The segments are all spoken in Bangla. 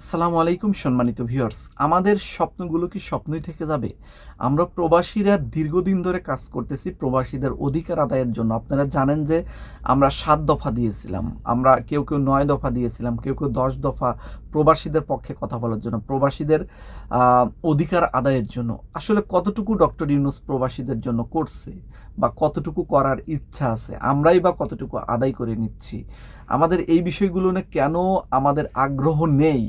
আসসালামু আলাইকুম সম্মানিত ভিউয়ার্স। আমাদের স্বপ্নগুলো কি স্বপ্নই থেকে যাবে? আমরা প্রবাসীরা দীর্ঘদিন ধরে কাজ করতেছি প্রবাসীদের অধিকার আদায়ের জন্য। আপনারা জানেন যে আমরা সাত দফা দিয়েছিলাম। আমরা কেউ কেউ নয় দফা দিয়েছিলাম, কেউ কেউ দশ দফা প্রবাসীদের পক্ষে কথা বলার জন্য, প্রবাসীদের অধিকার আদায়ের জন্য। আসলে কতটুকু ডক্টর ইউনুস প্রবাসীদের জন্য করছে বা কতটুকু করার ইচ্ছা আছে, আমরাই বা কতটুকু আদায় করে নিচ্ছি? আমাদের এই বিষয়গুলো নিয়ে কেন আমাদের আগ্রহ নেই?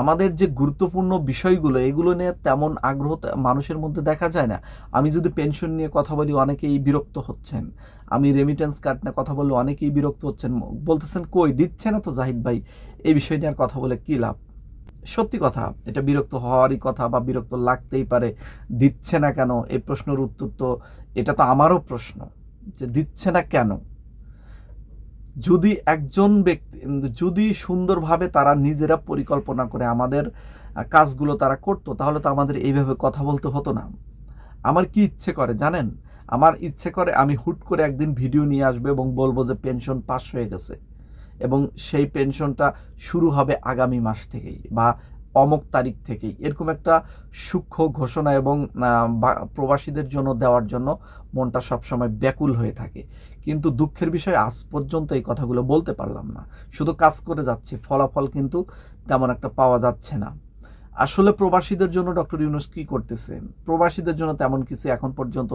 আমাদের যে গুরুত্বপূর্ণ বিষয়গুলো, এগুলো নিয়ে তেমন আগ্রহ মানুষের মধ্যে দেখা যায় না। আমি যদি পেনশন নিয়ে কথা বলি, অনেকেই বিরক্ত হচ্ছেন। আমি রেমিটেন্স কার্ড নিয়ে কথা বললে অনেকেই বিরক্ত হচ্ছেন। বলতেছেন, কই, দিচ্ছে না তো জাহিদ ভাই? এই বিষয় নিয়ে আর কথা বলে কী লাভ? সত্যি কথা, এটা বিরক্ত হওয়ারই কথা বা বিরক্ত লাগতেই পারে। দিচ্ছে না কেন? এই প্রশ্নের উত্তর তো, এটা তো আমারও প্রশ্ন যে দিচ্ছে না কেন? যদি একজন ব্যক্তি, যদি সুন্দরভাবে তারা নিজেরা পরিকল্পনা করে আমাদের কাজগুলো তারা করতো, তাহলে তো আমাদের এইভাবে কথা বলতে হতো না। আমার কি ইচ্ছে করে জানেন? আমার ইচ্ছে করে আমি হুট করে একদিন ভিডিও নিয়ে আসবে এবং বলব যে পেনশন পাস হয়ে গেছে। এবং সেই পেনশনটা শুরু হবে আগামী মাস থেকেই বা অমক তারিখ থেকেই। এরকম একটা সূক্ষ্ম ঘোষণা এবং প্রবাসীদের জন্য দেওয়ার জন্য মনটা সবসময় ব্যাকুল হয়ে থাকে। কিন্তু দুঃখের বিষয়, আজ পর্যন্ত এই কথাগুলো বলতে পারলাম না। শুধু কাজ করে যাচ্ছি, ফলাফল কিন্তু তেমন একটা পাওয়া যাচ্ছে না। আসলে প্রবাসীদের জন্য ডক্টর ইউনুস কি করতেছে? প্রবাসীদের জন্য তেমন কিছু এখন পর্যন্ত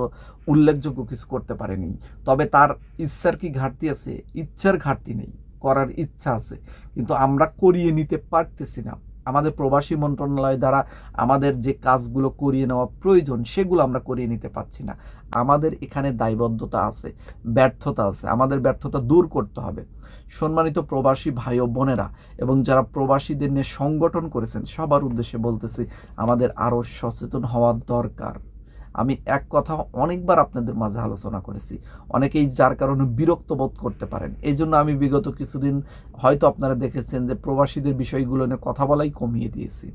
উল্লেখযোগ্য কিছু করতে পারেনি। তবে তার ইচ্ছার কি ঘাটতি আছে? ইচ্ছার ঘাটতি নেই। করার ইচ্ছা আছে। কিন্তু আমরা করিয়ে নিতে পারতেছি না। আমাদের প্রবাসী মন্ত্রণালয় দ্বারা আমাদের যে কাজগুলো করিয়ে নেওয়া প্রয়োজন, সেগুলো আমরা করিয়ে নিতে পারছি না। আমাদের এখানে দায়বদ্ধতা আছে, ব্যর্থতা আছে। আমাদের ব্যর্থতা দূর করতে হবে। সম্মানিত প্রবাসী ভাই ও বোনেরা এবং যারা প্রবাসীদের নিয়ে সংগঠন করেছেন, সবার উদ্দেশ্যে বলতেছি, আমাদের আরও সচেতন হওয়ার দরকার। আমি এক কথা অনেকবার আপনাদের মাঝে আলোচনা করেছি। অনেকেই যার কারণে বিরক্ত বোধ করতে পারেন। এই জন্য আমি বিগত কিছুদিন হয়তো আপনারা দেখেছেন যে প্রবাসীদের বিষয়গুলো নিয়ে কথা বলাই কমিয়ে দিয়েছি।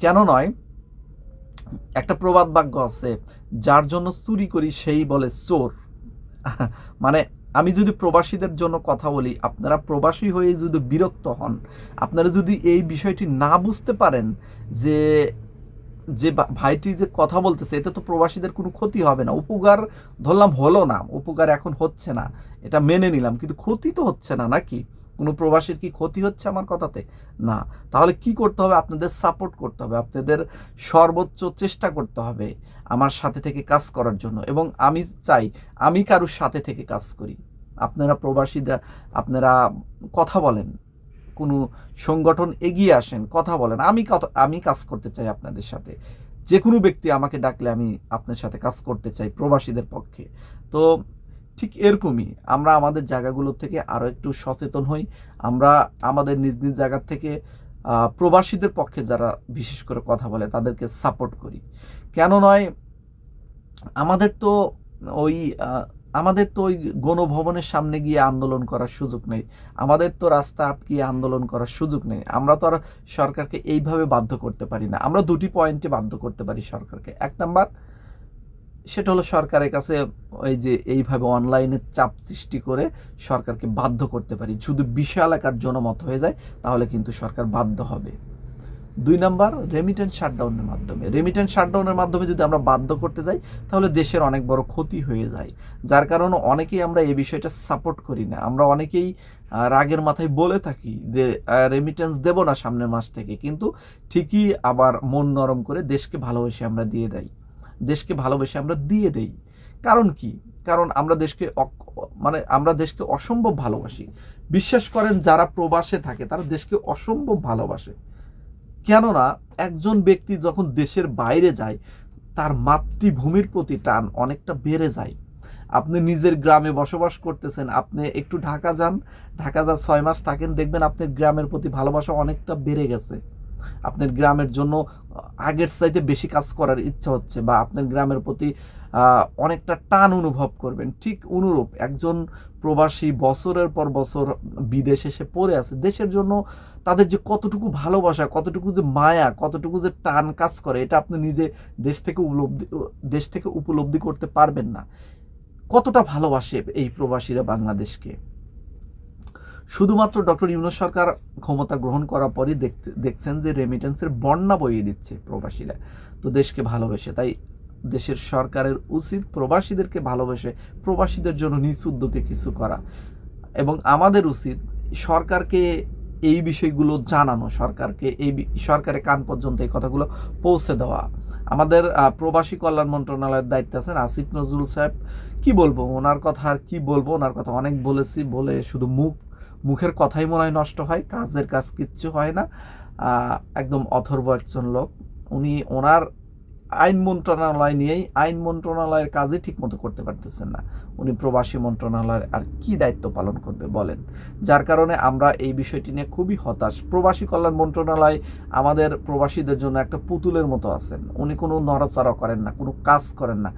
কেন নয়, একটা প্রবাদ বাক্য আছে, যার জন্য চুরি করি, সেই বলে চোর। মানে আমি যদি প্রবাসীদের জন্য কথা বলি, আপনারা প্রবাসী হয়ে যদি বিরক্ত হন, আপনারা যদি এই বিষয়টি না বুঝতে পারেন যে যে ভাইটি যে কথা বলতেছে, এতে তো প্রবাসীদের কোনো ক্ষতি হবে না। উপকার ধরলাম হলো না, উপকার এখন হচ্ছে না। এটা মেনে নিলাম, কিন্তু ক্ষতি তো হচ্ছে না নাকি? কোনো প্রবাসীর কি ক্ষতি হচ্ছে আমার কথাতে? না। তাহলে কি করতে হবে? আপনাদের সাপোর্ট করতে হবে, আপনাদের সর্বোচ্চ চেষ্টা করতে হবে আমার সাথে থেকে কাজ করার জন্য। এবং আমি চাই, আমি কারোর সাথে থেকে কাজ করি। আপনারা প্রবাসীরা, আপনারা কথা বলেন। কোনো সংগঠন এগিয়ে আসেন, কথা বলেন। আমি আমি কাজ করতে চাই আপনাদের সাথে। যে কোনো ব্যক্তি আমাকে ডাকলে আমি আপনার সাথে কাজ করতে চাই প্রবাসীদের পক্ষে। তো ঠিক এরকমই আমরা আমাদের জায়গাগুলো থেকে আরও একটু সচেতন হই। আমরা আমাদের নিজ নিজ জায়গা থেকে প্রবাসীদের পক্ষে যারা বিশেষ করে কথা বলে তাদেরকে সাপোর্ট করি। কেন নয়, আমাদের তো ওই আমাদের তো ওই গণভবনের সামনে গিয়ে আন্দোলন করার সুযোগ নেই। আমাদের তো রাস্তা আটকিয়ে আন্দোলন করার সুযোগ নেই। আমরা তো আর সরকারকে এইভাবে বাধ্য করতে পারি না। আমরা দুটি পয়েন্টে বাধ্য করতে পারি সরকারকে। এক নাম্বার, সেটা হলো সরকারের কাছে ওই যে এইভাবে অনলাইনে চাপ সৃষ্টি করে সরকারকে বাধ্য করতে পারি। শুধু বিশাল আকার জনমত হয়ে যায়, তাহলে কিন্তু সরকার বাধ্য হবে। দুই নাম্বার রেমিটেন্স শাটডাউনের মাধ্যমে। রেমিটেন্স শাটডাউনের মাধ্যমে যদি আমরা বাধ্য করতে যাই, তাহলে দেশের অনেক বড় ক্ষতি হয়ে যায়। যার কারণে অনেকেই আমরা এই বিষয়টা সাপোর্ট করি না। আমরা অনেকেই রাগের মাথায় বলে থাকি যে রেমিটেন্স দেব না সামনের মাস থেকে। কিন্তু ঠিকই আবার মন নরম করে দেশকে ভালোবেসে আমরা দিয়ে দেই। দেশকে ভালোবেসে আমরা দিয়ে দেই। কারণ কি? কারণ আমরা দেশকে মানে আমরা দেশকে অসম্ভব ভালোবাসি। বিশ্বাস করেন, যারা প্রবাসে থাকে, তারা দেশকে অসম্ভব ভালোবাসে। কেননা একজন ব্যক্তি যখন দেশের বাইরে যায়, তার মাতৃভূমির প্রতি টান অনেকটা বেড়ে যায়। আপনি নিজের গ্রামে বসবাস করতেছেন, আপনি একটু ঢাকা যান, ঢাকা যা ছয় মাস থাকেন, দেখবেন আপনার গ্রামের প্রতি ভালোবাসা অনেকটা বেড়ে গেছে। আপনার গ্রামের জন্য আগের চাইতে বেশি কাজ করার ইচ্ছা হচ্ছে বা আপনার গ্রামের প্রতি অনেকটা টান অনুভব করবেন। ঠিক অনুরূপ একজন প্রবাসী বছরের পর বছর বিদেশে এসে পড়ে আছে, দেশের জন্য তাদের যে কতটুকু ভালোবাসা, কতটুকু যে মায়া, কতটুকু যে টান কাজ করে, এটা আপনি নিজে দেশ থেকে উপলব্ধি, দেশ থেকে উপলব্ধি করতে পারবেন না। কতটা ভালোবাসে এই প্রবাসীরা বাংলাদেশকে? শুধুমাত্র ডক্টর ইউনুস সরকার ক্ষমতা গ্রহণ করার পরই দেখতে, দেখছেন যে রেমিটেন্সের বন্যা বইয়ে দিচ্ছে প্রবাসীরা। তো দেশকে ভালোবেসে, তাই দেশের সরকারের উচিত প্রবাসীদেরকে ভালোবেসে প্রবাসীদের জন্য নিজ উদ্যোগে কিছু করা। এবং আমাদের উচিত সরকারকে এই বিষয়গুলো জানানো, সরকারকে এই সরকারের কান পর্যন্ত এই কথাগুলো পৌঁছে দেওয়া। আমাদের প্রবাসী কল্যাণ মন্ত্রণালয়ের দায়িত্বে আছেন আসিফ নজরুল সাহেব। কি বলব? ওনার কথা আর কি বলব? ওনার কথা অনেক বলেছি, বলে শুধু মুখ, মুখের কথাই মনে হয় নষ্ট হয়, কাজের কাজ কিচ্ছু হয় না। একদম অথর্ব একজন লোক। উনি, ওনার আইন মন্ত্রণালয় নিয়েই আইন মন্ত্রণালয়ের কাজই ঠিকমতো করতে পারতেছেন না। উনি প্রবাসী মন্ত্রণালয়ের আর কি দায়িত্ব পালন করবে বলেন। যার কারণে আমরা এই বিষয়টি নিয়ে খুবই হতাশ। প্রবাসী কল্যাণ মন্ত্রণালয় আমাদের প্রবাসীদের জন্য একটা পুতুলের মতো আছেন। উনি কোনো নড়াচড়া করেন না, কোনো কাজ করেন না।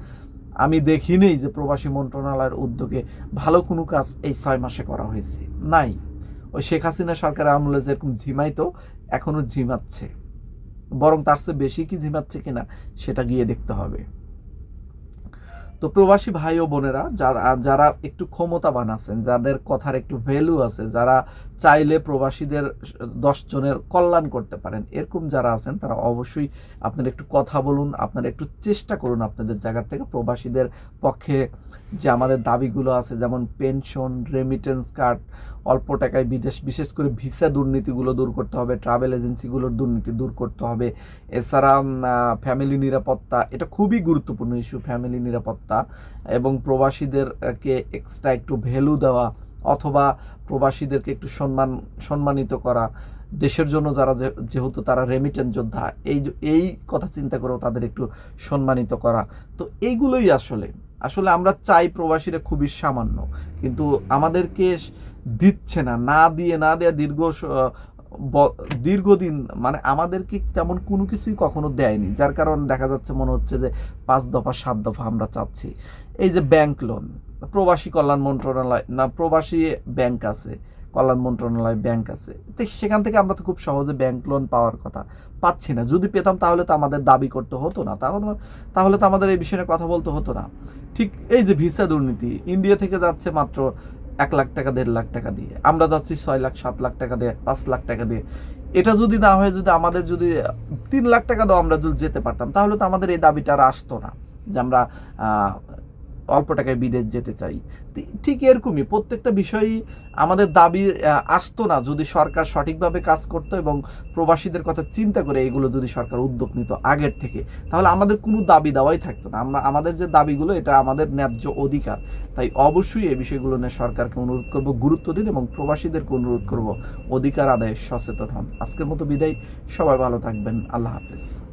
আমি দেখিনি যে প্রবাসী মন্ত্রণালয়ের উদ্যোগে ভালো কোনো কাজ এই ছয় মাসে করা হয়েছে। নাই। ওই শেখ হাসিনা সরকারের আমলে যেরকম ঝিমাইতো এখনও ঝিমাচ্ছে। বরং তার চেয়ে বেশি কি ঝিমাচ্ছে কিনা সেটা গিয়ে দেখতে হবে। তো প্রবাসী ভাই ও বোনেরা, যারা যারা একটু ক্ষমতাবান আছেন, যাদের কথার একটু ভ্যালু আছে, যারা চাইলে প্রবাসীদের দশ জনের কল্যাণ করতে পারেন। এরকম যারা আছেন, তারা অবশ্যই আপনারা একটু কথা বলুন, আপনারা একটু চেষ্টা করুন আপনাদের জায়গা থেকে প্রবাসীদের পক্ষে যে আমাদের দাবিগুলো আছে, যেমন পেনশন রেমিটেন্স কার্ড অল্প টাকায় বিদেশ, বিশেষ করে ভিসা দুর্নীতিগুলো দূর করতে হবে ট্রাভেল এজেন্সিগুলোর দুর্নীতি দূর করতে হবে। এছাড়া ফ্যামিলি নিরাপত্তা, এটা খুবই গুরুত্বপূর্ণ ইস্যু ফ্যামিলি নিরাপত্তা এবং প্রবাসীদেরকে এক্সট্রা একটু ভ্যালু দেওয়া। অথবা প্রবাসীদেরকে একটু সম্মান, সম্মানিত করা। দেশের জন্য যারা যেহেতু তারা রেমিটেন্স যোদ্ধা, এই এই কথা চিন্তা করেও তাদের একটু সম্মানিত করা। তো এইগুলোই আসলে। আসলে আমরা চাই প্রবাসীরা খুবই সামান্য, কিন্তু আমাদেরকে দিচ্ছে না না দিয়ে, না দেয়া দীর্ঘ দীর্ঘদিন মানে আমাদেরকে তেমন কোনো কিছুই কখনো দেয়নি। যার কারণে দেখা যাচ্ছে মনে হচ্ছে যে পাঁচ দফা, সাত দফা আমরা চাচ্ছি। এই যে ব্যাংক লোন প্রবাসী কল্যাণ মন্ত্রণালয়, না, প্রবাসী ব্যাংক আছে, কল্যাণ মন্ত্রণালয় ব্যাংক আছে। তো সেখান থেকে আমরা তো খুব সহজে ব্যাংক লোন পাওয়ার কথা পাচ্ছি না। যদি পেতাম তাহলে তো আমাদের দাবি করতে হতো না। তাহলে তাহলে তো আমাদের এই বিষয়ে কথা বলতে হতো না। ঠিক এই যে ভিসা দুর্নীতি ইন্ডিয়া থেকে যাচ্ছে মাত্র এক লাখ টাকা, দেড় লাখ টাকা দিয়ে। আমরা যাচ্ছি ছয় লাখ, সাত লাখ টাকা দিয়ে, পাঁচ লাখ টাকা দিয়ে। এটা যদি না হয়, যদি আমাদের যদি তিন লাখ টাকা দাও, আমরা যদি যেতে পারতাম, তাহলে তো আমাদের এই দাবিটা আর আসতো না। যে আমরা অল্প টাকায় বিদেশ যেতে চাই। ঠিক এরকমই প্রত্যেকটা বিষয়ই আমাদের দাবি আসতো না যদি সরকার সঠিকভাবে কাজ করতো এবং প্রবাসীদের কথা চিন্তা করে এগুলো যদি সরকার উদ্যোগ নিত আগের থেকে, তাহলে আমাদের কোনো দাবি দেওয়াই থাকতো না। আমরা, আমাদের যে দাবিগুলো, এটা আমাদের ন্যায্য অধিকার। তাই অবশ্যই এই বিষয়গুলো নিয়ে সরকারকে অনুরোধ করব, গুরুত্ব দিন এবং প্রবাসীদেরকে অনুরোধ করব, অধিকার আদায়ে সচেতন হন। আজকের মতো বিদায়। সবাই ভালো থাকবেন। আল্লাহ হাফেজ।